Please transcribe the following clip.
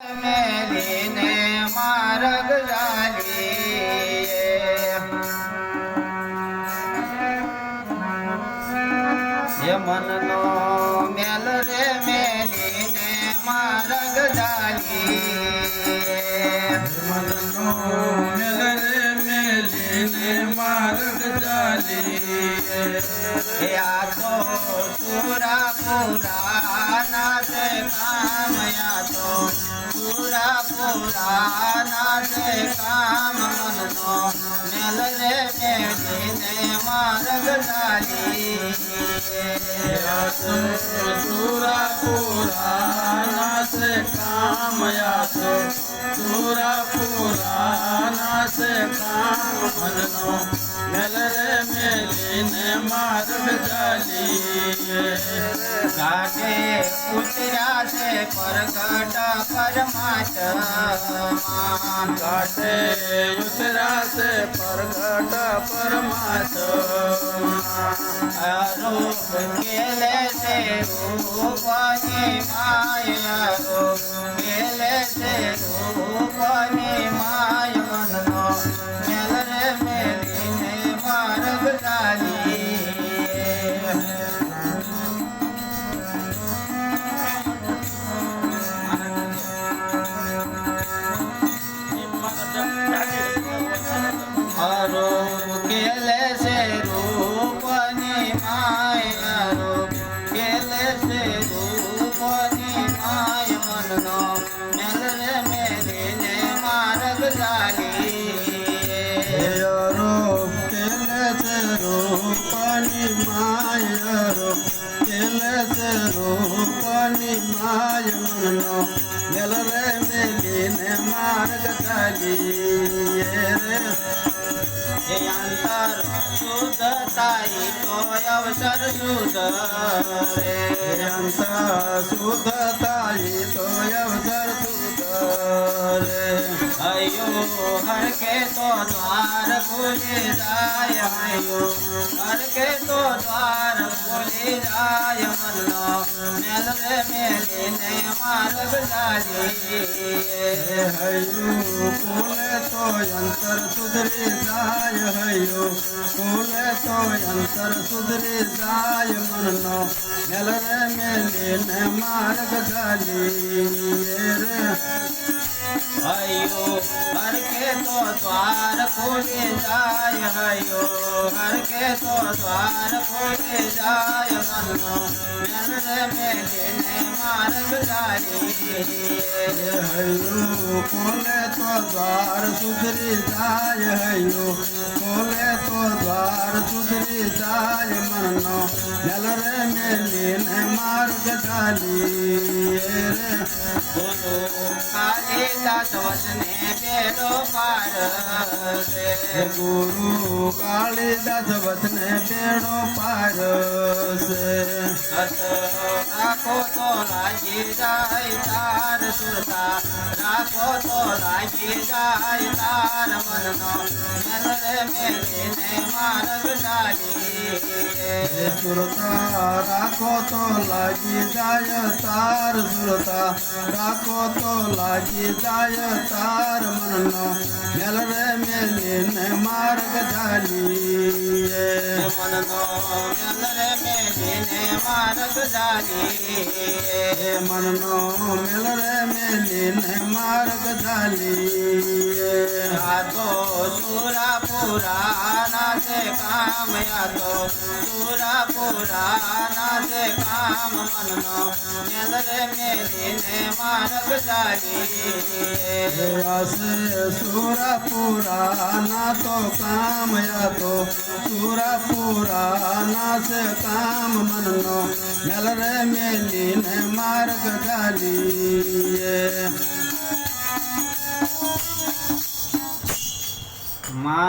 મેલીને માર્ગ ચાલીએ હે મનનો મેલ રે મેલીને માર્ગ ચાલીએ મનનો મેલ રે મેલીને માર્ગ ચાલીએ હે આ તો યા તો સુરા છે કામ મનનો મેલ રે મેલીને માર્ગ ચાલીએ સુરા કામયા તો સુરા પુરાના છે કામ મનનો મેલ રે ઘાટે ઉતર્યા છે પરગટ પરમાત્મા કાટે ઉતરાશે પરગટ પરમાત્મા અરૂપ કેલે છે રૂપની માયા રૂપ કેલે છે અરૂપ કેલે છે, રૂપની માયા રૂપ કેલે છે, રૂપની માય મનનો. મેલ રે મેલીને માર્ગ ચાલીએ રૂપ કેલે છે, રૂપની માય રૂપ કેલે છે, રૂપની માય મનનો. મેલ રે મેલીને માર્ગ ચાલીએ હે અંતર શુદ્ધ થાય તો અવસર શુદ્ધ રે અંત શુદ્ધ થાય તો અવસર શુદ્ધ રે અયો હરકે તો દ્વાર ખુલી જાય અયો હરકે તો દ્વાર જાય મનનો હૈયું અંતર સુધરી જાય હૈયું કુલે તો અંતર સુધરી જાય મનનો મેલ રે મેલીને માર્ગ ચાલીએ રે અયો હરકે તો દ્વાર ખુલી જાય અયો હરકે તો દ્વાર ખુલી જાય મનનો રે મેલીને માર્ગ ચાલીએ હૈયું કોલે તો દ્વાર સુધરી જાય, હૈયું કોલે તો દ્વાર સુધરી જાય મનનો જલ રે મેલીને માર્ગ છે ગુરુ કાળીદાસ વચને બેડો પાર રાખો તો લાગી જાય તાર સુરતા. રાખો તો લાગી જાય તાર મનનો. મેલ રે મેલીને માર્ગ હે સુરતા રાખો તો લાગી જાય તાર સુરતા. રાખો તો લાગી જાય તાર મનનો. મેલ રે મેલીને માર્ગ જાલી મનનો મેલ ચાલીએ હે મનનો મેલ રે મેલીને માર્ગ જાની આ તો સુરા પુરાના છે કામ યાદો પૂરા પુરાના છે કામ મનનો મેલ રે મેલીને માર્ગ ચાલીએ આસે સુરપુરા ના તો કામ યા તો સુરપુરા ના છે કામ મનનો મેલ રે મેલીને માર્ગ ચાલીએ મા